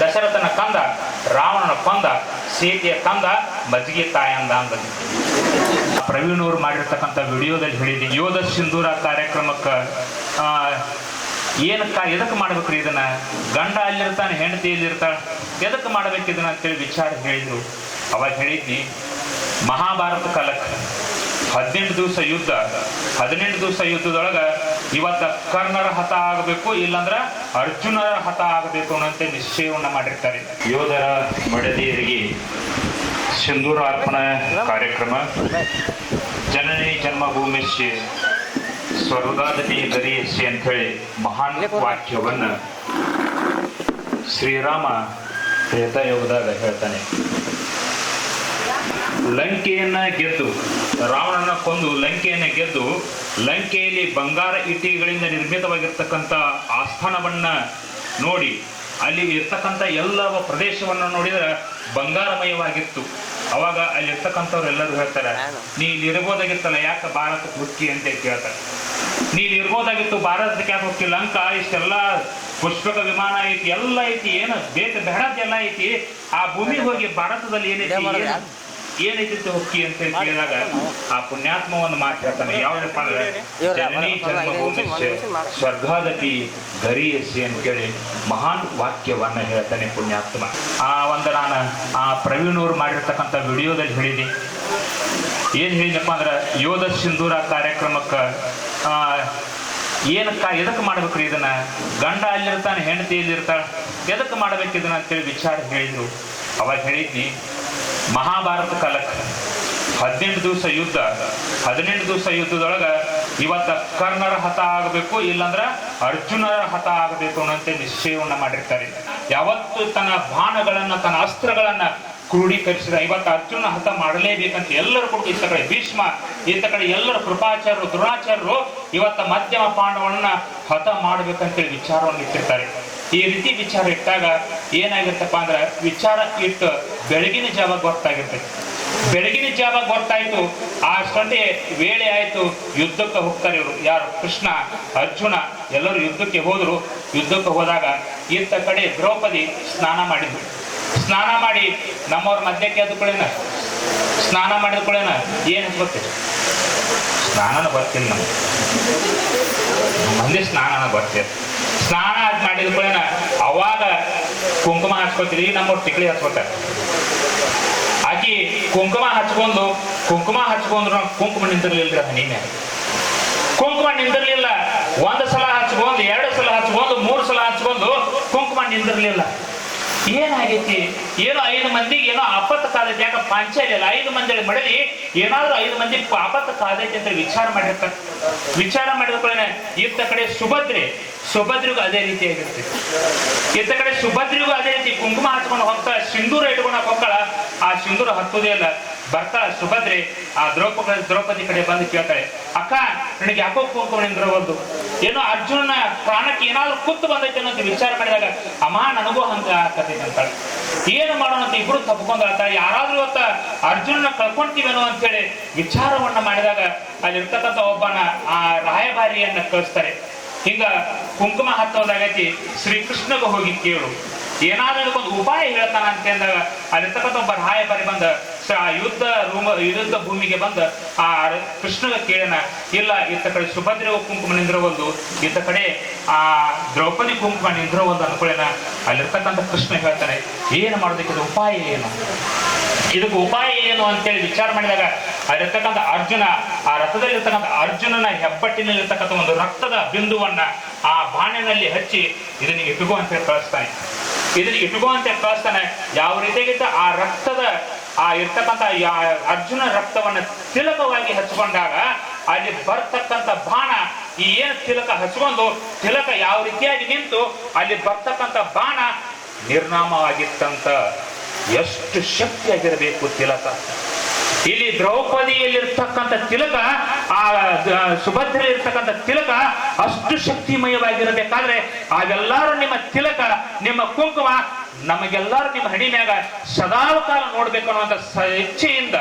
ದಶರಥನ ಕಂದ, ರಾವಣನ ಕೊಂದ, ಸೀತೆಯ ಕಂದ, ಮಜ್ಜಿಗೆ ತಾಯಂದ ಅಂದ ಪ್ರವೀಣ್ ಅವರು ಮಾಡಿರ್ತಕ್ಕಂಥ ವಿಡಿಯೋದಲ್ಲಿ ಹೇಳಿದ್ದೆ ಯೋಧ ಸಿಂಧೂರ ಕಾರ್ಯಕ್ರಮಕ್ಕೆ ಏನಕ್ಕ ಎದಕ್ಕೆ ಮಾಡ್ಬೇಕ್ರಿ ಇದನ್ನ? ಗಂಡ ಅಲ್ಲಿರ್ತಾನೆ, ಹೆಂಡತಿ ಇಲ್ಲಿರ್ತಾಳೆ ಎದಕ್ಕೆ ಮಾಡ್ಬೇಕು ಇದನ್ನ ಅಂತೇಳಿ ವಿಚಾರ ಹೇಳಿದ್ರು. ಅವಾಗ ಹೇಳಿದ್ವಿ ಮಹಾಭಾರತ ಕಾಲಕ್ಕೆ ಹದಿನೆಂಟು ದಿವಸ ಯುದ್ಧ, ಹದಿನೆಂಟು ದಿವಸ ಯುದ್ಧದೊಳಗ ಇವತ್ತ ಕರ್ಣರ ಹತ ಆಗಬೇಕು, ಇಲ್ಲಂದ್ರ ಅರ್ಜುನರ ಹತ ಆಗಬೇಕು ಅನ್ನೋಂತೆ ನಿಶ್ಚಯವನ್ನ ಮಾಡಿರ್ತಾರೆ. ಯೋಧರ ಮಡದಿಯರಿಗೆ ಸಿಂಧೂರಾರ್ಪಣಾ ಕಾರ್ಯಕ್ರಮ. ಜನನಿ ಜನ್ಮಭೂಮಿಶ್ಚೆ ಸ್ವರ್ಗಾದತಿ ಶ್ರೀ ಅಂತ ಹೇಳಿ ಮಹಾನ್ ವಾಕ್ಯವನ್ನ ಶ್ರೀರಾಮ ತ್ರೇತಾಯುಗದಾಗ ಹೇಳ್ತಾನೆ. ಲಂಕೆಯನ್ನ ಗೆದ್ದು ರಾವಣನ ಕೊಂದು ಲಂಕೆಯನ್ನು ಗೆದ್ದು ಲಂಕೆಯಲ್ಲಿ ಬಂಗಾರ ಇಟ್ಟಿಗೆಗಳಿಂದ ನಿರ್ಮಿತವಾಗಿರ್ತಕ್ಕಂಥ ಆಸ್ಥಾನವನ್ನ ನೋಡಿ ಅಲ್ಲಿ ಇರ್ತಕ್ಕಂಥ ಎಲ್ಲ ಪ್ರದೇಶವನ್ನು ನೋಡಿದ್ರೆ ಬಂಗಾರಮಯವಾಗಿತ್ತು. ಅವಾಗ ಅಲ್ಲಿ ಇರ್ತಕ್ಕಂಥವ್ರು ಎಲ್ಲರೂ ಹೇಳ್ತಾರೆ ನೀ ಇಲ್ಲಿ ಇರ್ಬೋದಾಗಿತ್ತಲ್ಲ ಯಾಕೆ ಭಾರತಕ್ಕೆ ಹುಕ್ಕಿ ಅಂತ ಕೇಳ್ತಾರೆ. ನೀ ಇಲ್ಲಿ ಇರ್ಬೋದಾಗಿತ್ತು ಭಾರತಕ್ಕೆ ಯಾಕೆ ಹುಕ್ಕಿ ಲಂಕಾ ಇಷ್ಟೆಲ್ಲ ಪುಷ್ಪಕ ವಿಮಾನ ಐತಿ ಎಲ್ಲ ಐತಿ ಏನು ಬೇಕು ಬೇಡದ್ದೆಲ್ಲ ಐತಿ. ಆ ಭೂಮಿಗೆ ಹೋಗಿ ಭಾರತದಲ್ಲಿ ಏನೈತಿ ಏನು ಏನೈತಿ ಹೊಕ್ಕಿ ಅಂತ ಹೇಳಿ ಕೇಳಿದಾಗ ಆ ಪುಣ್ಯಾತ್ಮವನ್ನು ಮಾತು ಹೇಳ್ತಾನೆ ಯಾವ್ದಪ್ಪ ಅಂದ್ರೆ ಜನನಿ ಗರಿ ಸ್ವರ್ಗಾದಪಿ ಗರಿಯಸಿ ಅಂತ ಕೇಳಿ ಮಹಾನ್ ವಾಕ್ಯವನ್ನ ಹೇಳ್ತಾನೆ ಪುಣ್ಯಾತ್ಮ. ಆ ಒಂದು ನಾನು ಆ ಪ್ರವೀಣ್ ಅವ್ರು ಮಾಡಿರ್ತಕ್ಕಂಥ ವಿಡಿಯೋದಲ್ಲಿ ಹೇಳಿದೆ ಏನ್ ಹೇಳಿದಪ್ಪ ಅಂದ್ರೆ ಯೋಧ ಸಿಂಧೂರ ಕಾರ್ಯಕ್ರಮಕ್ಕೆ ಆ, ಏನಕ್ಕ ಎದಕ್ಕೆ ಮಾಡ್ಬೇಕ್ರಿ ಇದನ್ನ? ಗಂಡ ಅಲ್ಲಿರ್ತಾನೆ ಹೆಂಡತಿ ಇಲ್ಲಿರ್ತಾಳೆ ಎದಕ್ಕೆ ಮಾಡ್ಬೇಕು ಇದನ್ನ ಅಂತೇಳಿ ವಿಚಾರ ಹೇಳಿದ್ರು. ಅವಾಗ ಹೇಳಿದ್ನಿ ಮಹಾಭಾರತ ಕಾಲಕ್ಕೆ ಹದಿನೆಂಟು ದಿವಸ ಯುದ್ಧ, ಹದಿನೆಂಟು ದಿವಸ ಯುದ್ಧದೊಳಗ ಇವತ್ತ ಕರ್ಣರ ಹತ ಆಗಬೇಕು, ಇಲ್ಲಂದ್ರ ಅರ್ಜುನರ ಹತ ಆಗಬೇಕು ಅನ್ನೋಂತೆ ನಿಶ್ಚಯವನ್ನ ಮಾಡಿರ್ತಾರೆ. ಯಾವತ್ತು ತನ್ನ ಬಾಣಗಳನ್ನ, ತನ್ನ ಅಸ್ತ್ರಗಳನ್ನ ಕ್ರೋಢೀಕರಿಸಿದ, ಇವತ್ತು ಅರ್ಜುನ ಹತ ಮಾಡಲೇಬೇಕಂತ ಎಲ್ಲರೂ ಕೂಡ ಇತ್ತ ಕಡೆ ಭೀಷ್ಮ ಇತ್ತ ಕಡೆ ಎಲ್ಲರೂ ಕೃಪಾಚಾರ್ಯರು, ದ್ರೋಣಾಚಾರ್ಯರು ಇವತ್ತ ಮಧ್ಯಮ ಪಾಂಡವನ್ನ ಹತ ಮಾಡ್ಬೇಕಂತೇಳಿ ವಿಚಾರವನ್ನು ಇಟ್ಟಿರ್ತಾರೆ. ಈ ರೀತಿ ವಿಚಾರ ಇಟ್ಟಾಗ ಏನಾಗಿರ್ತಪ್ಪ ಅಂದ್ರೆ ವಿಚಾರ ಇಟ್ಟು ಬೆಳಗಿನ ಜಾವ ಗೊತ್ತಾಗಿರ್ತೈತಿ. ಬೆಳಗಿನ ಜಾವ ಗೊತ್ತಾಯ್ತು ಆ ಸಂಡೆ ವೇಳೆ ಆಯ್ತು, ಯುದ್ಧಕ್ಕೆ ಹೋಗ್ತಾರೆ ಇವರು. ಯಾರು? ಕೃಷ್ಣ, ಅರ್ಜುನ, ಎಲ್ಲರೂ ಯುದ್ಧಕ್ಕೆ ಹೋದ್ರು. ಯುದ್ಧಕ್ಕೆ ಹೋದಾಗ ಇಂಥ ಕಡೆ ದ್ರೌಪದಿ ಸ್ನಾನ ಮಾಡಿದ್ರು ಸ್ನಾನ ಮಾಡಿ ನಮ್ಮವ್ರ ಮಧ್ಯಕ್ಕೆ ಎದ್ಕೊಳ್ಳೇನ ಸ್ನಾನ ಮಾಡಿದ್ಕೊಳ್ಳೇನ? ಏನು ಗೊತ್ತಿಲ್ಲ ಸ್ನಾನನ ಬರ್ತೀನಿ ನಮ್ಗೆ. ಮಂದಿ ಸ್ನಾನನ ಗೊತ್ತಿಲ್ಲ ಸ್ನಾನ ಮಾಡಿದ ಕೂಡ ಅವಾಗ ಕುಂಕುಮ ಹಚ್ಕೋತೀರಿ ನಮ್ಮ ಟಿಕ್ಳಿ ಹಚ್ಕೋತಾರೆ. ಆಕಿ ಕುಂಕುಮ ಹಚ್ಕೊಂಡು, ಕುಂಕುಮ ಹಚ್ಕೊಂಡ್ರು ಕುಂಕುಮ ನಿಂತಿರ್ಲಿಲ್ಲ ಮ್ಯಾಗ ಕುಂಕುಮ ನಿಂದಿರ್ಲಿಲ್ಲ, ಒಂದು ಸಲ ಹಚ್ಕೊಂಡು, ಎರಡು ಸಲ ಹಚ್ಕೊಂಡು, ಮೂರು ಸಲ ಹಚ್ಕೊಂಡು ಕುಂಕುಮ ನಿಂದಿರ್ಲಿಲ್ಲ. ಏನಾಗೈತಿ? ಏನೋ ಐದು ಮಂದಿಗೆ ಏನೋ ಆಪತ್ತು ಕಾದೈತಿ, ಯಾಕೆ ಪಂಚಾಯಿಲ್ಲ ಐದು ಮಂದಿ ಮಡಲಿ, ಏನಾದ್ರೂ ಐದು ಮಂದಿ ಆಪತ್ತು ಕಾದೈತಿ ಅಂತ ವಿಚಾರ ಮಾಡಿರ್ತಾರೆ. ವಿಚಾರ ಮಾಡಿದ ಇತ್ತ ಕಡೆ ಸುಭದ್ರೆ ಸುಭದ್ರಿಗೂ ಅದೇ ರೀತಿ ರೀತಿಯಾಗಿರುತ್ತೆ ಇತ್ತ ಕಡೆ ಸುಭದ್ರಿಗೂ ಅದೇ ರೀತಿ ಕುಂಕುಮ ಹಚ್ಕೊಂಡು ಹೋಗ್ತಾ ಸಿಂಧೂರ ಇಟ್ಕೊಂಡು ಹೋಗ್ತಾಳ. ಆ ಸಿಂಧೂರ ಹತ್ತುದೇ ಇಲ್ಲ. ಬರ್ತಾ ಸುಭದ್ರೆ, ಆ ದ್ರೌಪದ, ದ್ರೌಪದಿ ಕಡೆ ಬಂದು ಕೇಳ್ತಾಳೆ, ಅಕ್ಕ, ನನಗೆ ಯಾಕೋ ಕುಂಕುಮ ಒಂದು ಏನೋ ಅರ್ಜುನನ ಪ್ರಾಣಕ್ಕೆ ಏನಾದ್ರೂ ಕುತ್ತು ಬಂದೈತೆ ಅನ್ನೋದು ವಿಚಾರ ಮಾಡಿದಾಗ, ಅಮ್ಮ, ನನಗೂ ಹಂಗ ಆಕತೈತೆ ಅಂತಾಳೆ. ಏನು ಮಾಡೋಣ ಅಂತ ಇಬ್ರು ತಪ್ಕೊಂಡು ಯಾರಾದ್ರೂ ಅಂತ ಅರ್ಜುನನ ಕಳ್ಕೊಂತೀವೇನೋ ಅಂತೇಳಿ ವಿಚಾರವನ್ನ ಮಾಡಿದಾಗ, ಅಲ್ಲಿರ್ತಕ್ಕಂಥ ಒಬ್ಬನ ಆ ರಾಯಭಾರಿಯನ್ನ ಕಳಿಸ್ತಾರೆ. ಹಿಂಗ ಕುಂಕುಮ ಹತ್ತೋದಾಗೈತಿ ಶ್ರೀಕೃಷ್ಣಗ ಹೋಗಿ ಕೇಳು. ಏನಾದ್ರೂ ಒಂದು ಉಪಾಯ ಹೇಳ್ತಾನ ಅಂತ ಅಂದಾಗ ಅಲ್ಲಿರ್ತಕ್ಕಂಥ ಒಬ್ಬ ರಾಯ ಬರಿ ಬಂದ ಆ ಯುದ್ಧ ರೂಮ ಯುದ್ಧ ಭೂಮಿಗೆ ಬಂದ ಆ ಕೃಷ್ಣಗ ಕೇಳನ ಇಲ್ಲ, ಇತ್ತ ಕಡೆ ಸುಭದ್ರವ ಕುಂಕುಮ ನಿಂದಿರವಲ್ದು, ಇತ್ತ ಕಡೆ ಆ ದ್ರೌಪದಿ ಕುಂಕುಮ ನಿಂದಿರವಲ್ದು ಅನ್ಕೊಳ್ಳೇನ ಅಲ್ಲಿರ್ತಕ್ಕಂಥ ಕೃಷ್ಣ ಹೇಳ್ತಾನೆ, ಏನು ಮಾಡೋದಕ್ಕೆ ಉಪಾಯ ಏನು? ಇದಕ್ಕೆ ಉಪಾಯ ಏನು ಅಂತೇಳಿ ವಿಚಾರ ಮಾಡಿದಾಗ ಅಲ್ಲಿರ್ತಕ್ಕಂಥ ಅರ್ಜುನ, ಆ ರಥದಲ್ಲಿರ್ತಕ್ಕಂಥ ಅರ್ಜುನನ ಹೆಬ್ಬಟ್ಟಿನಲ್ಲಿರ್ತಕ್ಕಂಥ ಒಂದು ರಕ್ತದ ಬಿಂದುವನ್ನ ಆ ಬಾಣಿನಲ್ಲಿ ಹಚ್ಚಿ ಇದನ್ನ ಇಟ್ಟುಕೋ ಅಂತ ಕಳಿಸ್ತಾನೆ. ಇದನ್ನ ಇಟ್ಟುಕೋ ಅಂತ ಕಳಿಸ್ತಾನೆ. ಯಾವ ರೀತಿಯಾಗಿದ್ದ ಆ ರಕ್ತದ, ಆ ಇರ್ತಕ್ಕಂಥ ಅರ್ಜುನ ರಕ್ತವನ್ನ ತಿಲಕವಾಗಿ ಹಚ್ಕೊಂಡಾಗ ಅಲ್ಲಿ ಬರ್ತಕ್ಕಂಥ ಬಾಣ ಈ ಏನು ತಿಲಕ ಹಚ್ಕೊಂಡು ತಿಲಕ ಯಾವ ರೀತಿಯಾಗಿ ನಿಂತು ಅಲ್ಲಿ ಬರ್ತಕ್ಕಂಥ ಬಾಣ ನಿರ್ನಾಮವಾಗಿತ್ತಂತ ಎಷ್ಟು ಶಕ್ತಿಯಾಗಿರಬೇಕು ತಿಲಕ? ಇಲ್ಲಿ ದ್ರೌಪದಿಯಲ್ಲಿರ್ತಕ್ಕಂಥ ತಿಲಕ, ಆ ಸುಭದ್ರೆಯಲ್ಲಿರ್ತಕ್ಕಂಥ ತಿಲಕ ಅಷ್ಟು ಶಕ್ತಿಮಯವಾಗಿರಬೇಕಾದ್ರೆ ಅವೆಲ್ಲರೂ ನಿಮ್ಮ ತಿಲಕ, ನಿಮ್ಮ ಕುಂಕುಮ ನಮಗೆಲ್ಲರೂ ನಿಮ್ಮ ಹಣಿ ಮ್ಯಾಗ ಸದಾಕಾಲ ನೋಡ್ಬೇಕು ಅನ್ನುವಂಥ ಇಚ್ಛೆಯಿಂದ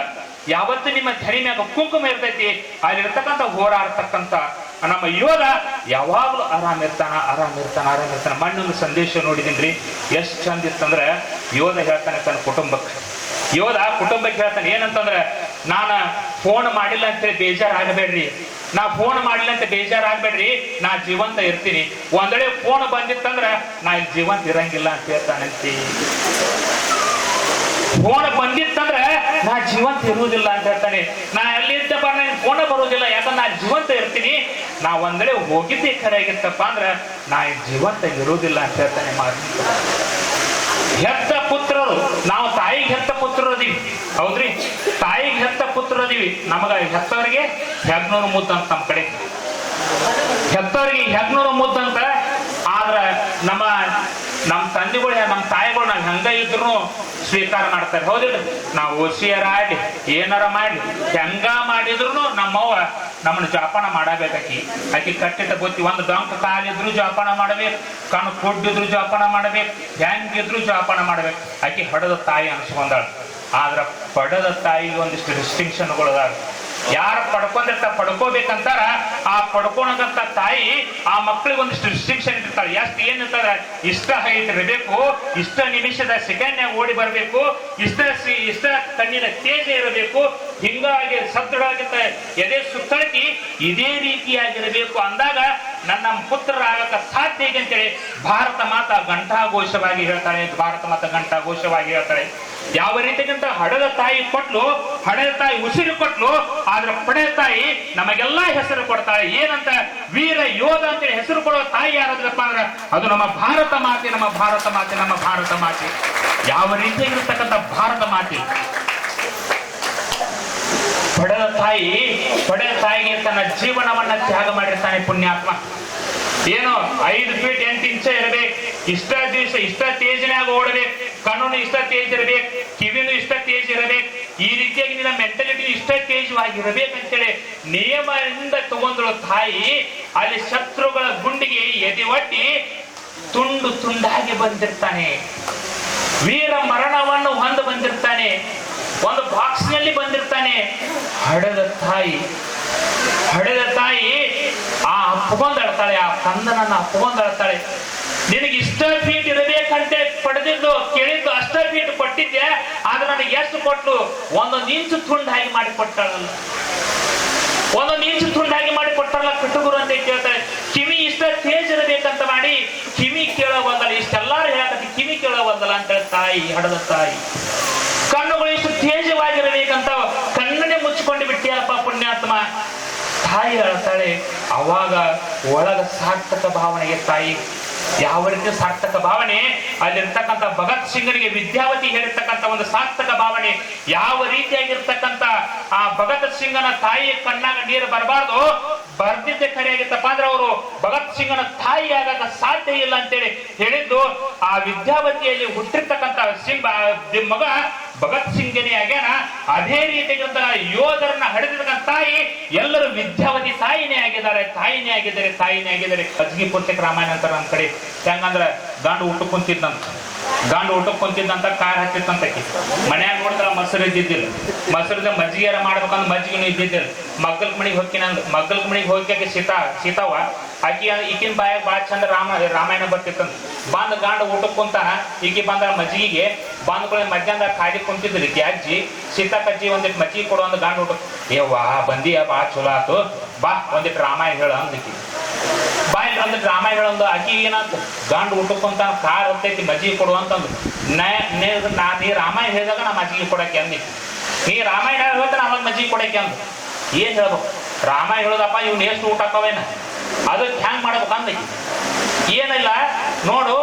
ಯಾವತ್ತು ನಿಮ್ಮ ಹಣಿ ಮ್ಯಾಗ ಕುಂಕುಮ ಇರ್ತೈತಿ, ಅಲ್ಲಿರ್ತಕ್ಕಂಥ ಹೋರಾಡ್ತಕ್ಕಂಥ ನಮ್ಮ ಯೋಧ ಯಾವಾಗಲೂ ಆರಾಮ್ ಇರ್ತಾನ ಆರಾಮ್ ಇರ್ತಾನ ಆರಾಮ್ ಇರ್ತಾನ. ಮಣ್ಣೊಂದು ಸಂದೇಶ ನೋಡಿದೀನ್ರಿ. ಎಷ್ಟು ಚಂದ ಇತ್ತಂದ್ರೆ ಯೋಧ ಹೇಳ್ತಾನೆ ತನ್ನ ಕುಟುಂಬಕ್ಕೆ. ಯೋಧ ಕುಟುಂಬಕ್ಕೆ ಹೇಳ್ತಾನೆ, ಏನಂತಂದ್ರೆ, ನಾನು ಫೋನ್ ಮಾಡಿಲ್ಲ ಅಂತೇಳಿ ಬೇಜಾರಾಗಬೇಡ್ರಿ. ನಾ ಫೋನ್ ಮಾಡಿಲ್ಲ ಅಂತ ಬೇಜಾರಾಗಬೇಡ್ರಿ. ನಾ ಜೀವಂತ ಇರ್ತೀನಿ. ಒಂದೇ ಫೋನ್ ಬಂದಿತ್ತಂದ್ರೆ, ನಾ ಇಲ್ಲಿ ಜೀವಂತ ಇರಂಗಿಲ್ಲ ಅಂತ ಹೇಳ್ತಾನಂತಿ. ಫೋನ್ ಬಂದಿತ್ತಂದ್ರೆ, ನಾ ಜೀವಂತ ಇರುವುದಿಲ್ಲ ಅಂತ ಹೇಳ್ತಾನೆ. ನಾ ಎಲ್ಲಿದ್ದ ಬರ ಫೋನ್ ಬರುವುದಿಲ್ಲ. ಯಾಕಂದ್ರೆ ನಾ ಜೀವಂತ ಇರ್ತೀನಿ. ನಾ ಒಂದೆಡೆ ಹೋಗಿದ್ದೆ ಖರೆಯಾಗಿತ್ತಪ್ಪ ಅಂದ್ರ ನಾ ಜೀವಂತ ಇರುವುದಿಲ್ಲ ಅಂತ ಹೇಳ್ತಾನೆ ಹೆತ್ತ ಪುತ್ರರು, ನಾವು ತಾಯಿಗೆ ಹೆತ್ತ ಪುತ್ರರದೀವಿ ಹೌದ್ರಿ? ತಾಯಿಗೆ ಹೆತ್ತ ಪುತ್ರರು ಅದೀವಿ ನಮಗ ಹೆತ್ತವರಿಗೆ ಹೆಗ್ನೂರು ಮುದ್ದ ಅಂತ ನಮ್ಮ ಕಡೆ. ಹೆತ್ತವರಿಗೆ ಹೆಗ್ನೂರು ಮುದ್ದ ಅಂತ ಆದ್ರ ನಮ್ಮ ನಮ್ಮ ತಂದೆಗಳು ನಮ್ಮ ತಾಯಿಗಳು ನಾವು ಹೆಂಗ ಇದ್ರು ಸ್ವೀಕಾರ ಮಾಡ್ತಾರೆ. ಹೌದಿಲ್ಲ ನಾವು ಓಸಿಯರ ಆಡಿ ಏನಾರ ಮಾಡಿ ಹೆಂಗ ಮಾಡಿದ್ರು ನಮ್ಮವ್ವ ನಮ್ಮನ್ನ ಜೋಪಾನ ಮಾಡಬೇಕಿ ಆಕಿ ಕಟ್ಟಿಟ್ಟ ಗೊತ್ತಿ ಒಂದು ಡೊಂಕ ಕಾಲಿದ್ರು ಜೋಪಾನ ಮಾಡಬೇಕು, ಕಣ್ಣು ಕೊಡ್ಡಿದ್ರು ಜೋಪಾನ ಮಾಡಬೇಕು, ಹೆಂಗಿದ್ರು ಜೋಪಾನ ಮಾಡ್ಬೇಕು. ಆಕಿ ಹಡದ ತಾಯಿ ಅನ್ಸ್ಕೊಂಡಾಳ. ಆದ್ರ ಪಡದ ತಾಯಿಗೆ ಒಂದಿಷ್ಟು ರಿಸ್ಟ್ರಿಕ್ಷನ್ಗಳು ಯಾರು ಪಡ್ಕೊಂಡಿರ್ತಾರ ಪಡ್ಕೋಬೇಕಂತಾರ, ಆ ಪಡ್ಕೊಳಕಂತ ತಾಯಿ ಆ ಮಕ್ಕಳಿಗೆ ಒಂದಿಷ್ಟು ರಿಸ್ಟ್ರಿಕ್ಷನ್ ಇರ್ತಾರೆ ಎಷ್ಟು ಏನಿರ್ತಾರೆ ಇಷ್ಟ ಹೈಟ್ ಇರಬೇಕು, ಇಷ್ಟ ನಿಮಿಷದ ಸೆಕೆಂಡ್ನಾಗ ಓಡಿ ಬರಬೇಕು, ಇಷ್ಟ ಇಷ್ಟ ಕಣ್ಣಿನ ತೇಜ ಇರಬೇಕು, ಹಿಂಗಾಗಿ ಸದೃಢವಾಗಿತ್ತ ಎದೆ ಸುತ್ತಳಕಿ ಇದೇ ರೀತಿಯಾಗಿರಬೇಕು ಅಂದಾಗ ನನ್ನ ಪುತ್ರರಾಗಕ ಸಾಧ್ಯ ಇದೆ ಅಂತೇಳಿ, ಭಾರತ ಮಾತ ಘಂಟಾಘೋಷವಾಗಿ ಹೇಳ್ತಾಳೆ ಭಾರತ ಮಾತ ಘಂಟಾಘೋಷವಾಗಿ ಹೇಳ್ತಾಳೆ ಯಾವ ರೀತಿಗಿಂತ ಹಡದ ತಾಯಿ ಕೊಟ್ಲು, ಹಡದ ತಾಯಿ ಉಸಿರು ಕೊಟ್ಲು, ಆದ್ರೆ ಪಡೆ ತಾಯಿ ನಮಗೆಲ್ಲ ಹೆಸರು ಕೊಡ್ತಾಳೆ. ಏನಂತ ವೀರ ಯೋಧ ಅಂತೇಳಿ ಹೆಸರು ಕೊಡುವ ತಾಯಿ ಯಾರಾದ್ರಪ್ಪ ಅಂದ್ರೆ, ಅದು ನಮ್ಮ ಭಾರತ ಮಾತೆ, ನಮ್ಮ ಭಾರತ ಮಾತೆ, ನಮ್ಮ ಭಾರತ ಮಾತೆ. ಯಾವ ರೀತಿಯಾಗಿರ್ತಕ್ಕಂಥ ಭಾರತ ಮಾತೆ. ಪಡೆದ ತಾಯಿ, ಪಡೆದ ತಾಯಿಗೆ ತನ್ನ ಜೀವನವನ್ನ ತ್ಯಾಗ ಮಾಡಿರ್ತಾನೆ ಪುಣ್ಯಾತ್ಮ. ಏನು, ಐದು ಫೀಟ್ ಎಂಟು ಇಂಚ ಇರಬೇಕು. ಇಷ್ಟ ದಿವಸ ಇಷ್ಟ ತೇಜನಾಗ ಓಡಬೇಕು ಕಣ್ಣು ಇಷ್ಟ ತೇಜ್ ಇರಬೇಕು ಕಿವಿನೂ ಇಷ್ಟ ತೇಜ್ ಇರಬೇಕು ಈ ರೀತಿಯಾಗಿ ನಿನ್ನ ಮೆಂಟಾಲಿಟಿ ಇಷ್ಟ ತೇಜವಾಗಿರಬೇಕಂತೇಳಿ ನಿಯಮದಿಂದ ತಗೊಂಡಳು ತಾಯಿ, ಅಲ್ಲಿ ಶತ್ರುಗಳ ಗುಂಡಿಗೆ ಎದೆ ಒಟ್ಟಿ ತುಂಡು ತುಂಡಾಗಿ ಬಂದಿರ್ತಾನೆ. ವೀರ ಮರಣವನ್ನು ಹೊಂದು ಬಂದಿರ್ತಾನೆ. ಒಂದು ಬಾಕ್ಸ್ನಲ್ಲಿ ಬಂದಿರ್ತಾನೆ. ಹಡದ ತಾಯಿ ಹಡದ ತಾಯಿ ಆ ಅಪ್ಪಗೊಂದಳ್ತಾಳೆ ಆ ಕಂದನನ್ನ ಅಪ್ಪಗೊಂದಳ್ತಾಳೆ ನಿನಗೆ ಇಷ್ಟ ಫೀಟ್ ಇರಬೇಕಂತೆ ಪಡೆದಿದ್ದು, ಕೇಳಿದ್ದು ಅಷ್ಟ ಫೀಟ್ ಕೊಟ್ಟಿದ್ದೆ, ಆದ್ರೆ ನನಗೆ ಎಷ್ಟು ಕೊಟ್ಟು ಒಂದೊಂದು ಇಂಚು ಹಾಗೆ ಮಾಡಿ ಕೊಟ್ಟಾಳಲ್ಲ ಒಂದೊಂದು ಇಂಚು ತುಂಡಾಗಿ ಮಾಡಿ ಕೊಟ್ಟಾರಲ್ಲ ಕಟ್ಟುಗುರು ಅಂತ ಕೇಳ್ತಾರೆ. ಕಿವಿ ಇಷ್ಟ ತೇಜ್ ಇರಬೇಕಂತ ಮಾಡಿ, ಕಿವಿ ಕೇಳೋ ಬಂದಲ್ಲ, ಇಷ್ಟೆಲ್ಲಾರು ಹೇಳಕತ್ತಿ ಕಿವಿ ಕೇಳೋ ಬಂದಲ್ಲ ಅಂತ ತಾಯಿ, ಹಡದ ತಾಯಿ. ಕಣ್ಣುಗಳು ಇಷ್ಟು ತೇಜವಾಗಿರಬೇಕಂತ ಕಣ್ಣನ್ನೇ ಮುಚ್ಚಿಕೊಂಡು ಬಿಟ್ಟಿಯಪ್ಪ ಪುಣ್ಯಾತ್ಮ. ತಾಯಿ ಹೇಳ್ತಾಳೆ, ಅವಾಗ ಒಳಗ ಸಾರ್ಥಕ ಭಾವನೆಗೆ ತಾಯಿ ಯಾವ ರೀತಿ ಸಾರ್ಥಕ ಭಾವನೆ? ಅಲ್ಲಿರ್ತಕ್ಕಂಥ ಭಗತ್ ಸಿಂಗನಿಗೆ ವಿದ್ಯಾವತಿ ಹೇಳಿರ್ತಕ್ಕಂಥ ಒಂದು ಸಾರ್ಥಕ ಭಾವನೆ ಯಾವ ರೀತಿಯಾಗಿರ್ತಕ್ಕಂಥ ಆ ಭಗತ್ ಸಿಂಗನ ತಾಯಿಯ ಕಣ್ಣಾಗ ನೀರು ಬರಬಾರ್ದು? ಬರ್ದಿದ್ದೆ ಕರೆಯಾಗಿತ್ತಪ್ಪ ಅಂದ್ರೆ ಅವರು ಭಗತ್ ಸಿಂಗನ ತಾಯಿ ಆಗಾಗ ಸಾಧ್ಯ ಇಲ್ಲ ಅಂತೇಳಿ ಹೇಳಿದ್ದು ಆ ವಿದ್ಯಾವತಿಯಲ್ಲಿ ಹುಟ್ಟಿರ್ತಕ್ಕಂಥ ಸಿಂಗ್ ಮಗ ಭಗತ್ ಸಿಂಗನೇ ಆಗ್ಯಾನ? ಅದೇ ರೀತಿಯಾಗಿರಂತ ಯೋಧರನ್ನ ಹಡೆದಿರ್ತಕ್ಕಂಥ ತಾಯಿ, ಎಲ್ಲರೂ ವಿದ್ಯಾವತಿ ತಾಯಿನೇ ಆಗಿದ್ದಾರೆ ತಾಯಿನೇ ಆಗಿದ್ದಾರೆ ತಾಯಿನೇ ಆಗಿದ್ದಾರೆ. ಅಜ್ಗಿ ಪುಸ್ತಕ ರಾಮಾಯಣ ಅಂತಾರೆ ನಮ್ಮ ಕಡೆ. ಹೆಂಗಂದ್ರೆ ಗಂಡು ಊಟಕ್ಕೆ ಕುಂತಿದ್ದಂತ ಗಾಂಡು ಊಟಕ್ಕೆ ಕುಂತಿದ್ದಂತ ಕಾರ್ ಹತ್ತಿತ್ತಂತ ಮನ್ಯಾಗ ನೋಡಿದ್ರ ಮೊಸರು ಇದ್ದಿದ್ದಿಲ್ಲ. ಮೊಸರದ ಮಜ್ಜಿಗೆರ ಮಾಡ್ಬೇಕಂದ್ರೆ ಮಜ್ಜಿಗೆನೂ ಇದ್ದಿದ್ದಿಲ್ಲ. ಮಗ್ಗಲ್ ಮನಿಗೆ ಹೋಗ್ಕಿನಂದ್ ಮಗ್ಗಲ್ ಮನಿಗೆ ಹೋಗಿ ಸೀತಾ ಸೀತಾವ ಆಕಿ ಈಕಿನ ಬಾಯಾಗ ಭಾಳ ಚಂದ ರಾಮ ರಾಮಾಯಣ ಬರ್ತಿತ್ತಂತ ಬಂದ ಗಾಂಡ ಊಟಕ್ಕೆ ಕುಂತಾನ, ಈಕಿ ಬಂದ ಮಜ್ಜಿಗೆ ಬಂದ್ಕೊಳ್ಳಿ ಮಧ್ಯಾಹ್ನ ಖಾಲಿ ಕುಂತಿದ್ರಿ ಈಕಿ ಅಜ್ಜಿ. ಸೀತಾಕಜ್ಜಿ ಒಂದಿಟ್ಟು ಮಜ್ಜಿಗೆ ಕೊಡೋ ಒಂದು ಗಾಂಡ ಊಟ ಏ ವಾ ಬಂದಿಯ, ಬಾ, ಚಲೋ ಆತು. ಬಾ ಒಂದಿಟ್ಟು ರಾಮಾಯಣ ಹೇಳ ಅಂದಿಕ್ಕಿ ಬಾಯ್ ಅಂದ್ರೆ ರಾಮಾಯಣ ಹೇಳೊಂದು ಆಕಿ ಏನಂತ? ಗಾಂಡ ಊಟಕ್ಕೆ ಕಾರ್ ಹೊತ್ತೈತಿ ಮಜ್ಜಿಗೆ ಕೊಡು ಅಂತಂದು. ನಾ ನೇ- ನಾ ನೀ ರಾಮಾಯಣ ಹೇಳಿದಾಗ ನಾ ಮಜ್ಜಿಗೆ ಕೊಡಕ್ಕೆ ಅಂದಿ ನೀ ರಾಮಾಯಣ ಹೇಳ್ತಾ ಅವಾಗ ಮಜ್ಜಿಗೆ ಕೊಡಕ್ಕೆ ಅಂದ. ಏನ್ ಹೇಳ್ಬೇಕು? ರಾಮಾಯಣ ಹೇಳೋದಪ್ಪ, ಇವ್ನ ಎಷ್ಟು ಊಟ ಹಾಕವೇನ ಅದಕ್ಕೆ ಹ್ಯಾಂಗ್ ಮಾಡ್ಬೇಕಂದ ಏನಿಲ್ಲ, ನೋಡು,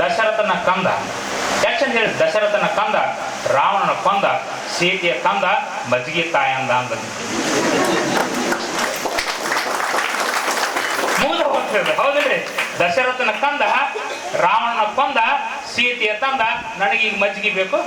ದಶರಥನ ಕಂದ. ಯಾಕ್ಷನ್ ಹೇಳಿ, ದಶರಥನ ಕಂದ, ರಾವಣನ ಕೊಂದ, ಸೀತೆಯ ಕಂದ, ಮಜ್ಜಿಗೆ ತಾಯಂದ ಅಂದ ಅಂದ. ಹೌದಿಲ್ರಿ? ದಶರಥನ ಕಂದ, ರಾವಣನ ಕೊಂದ, ಸೀತೆಯ ತಂದ ನನಗೆ ಈಗ ಮಜ್ಜಿಗೆ ಬೇಕು.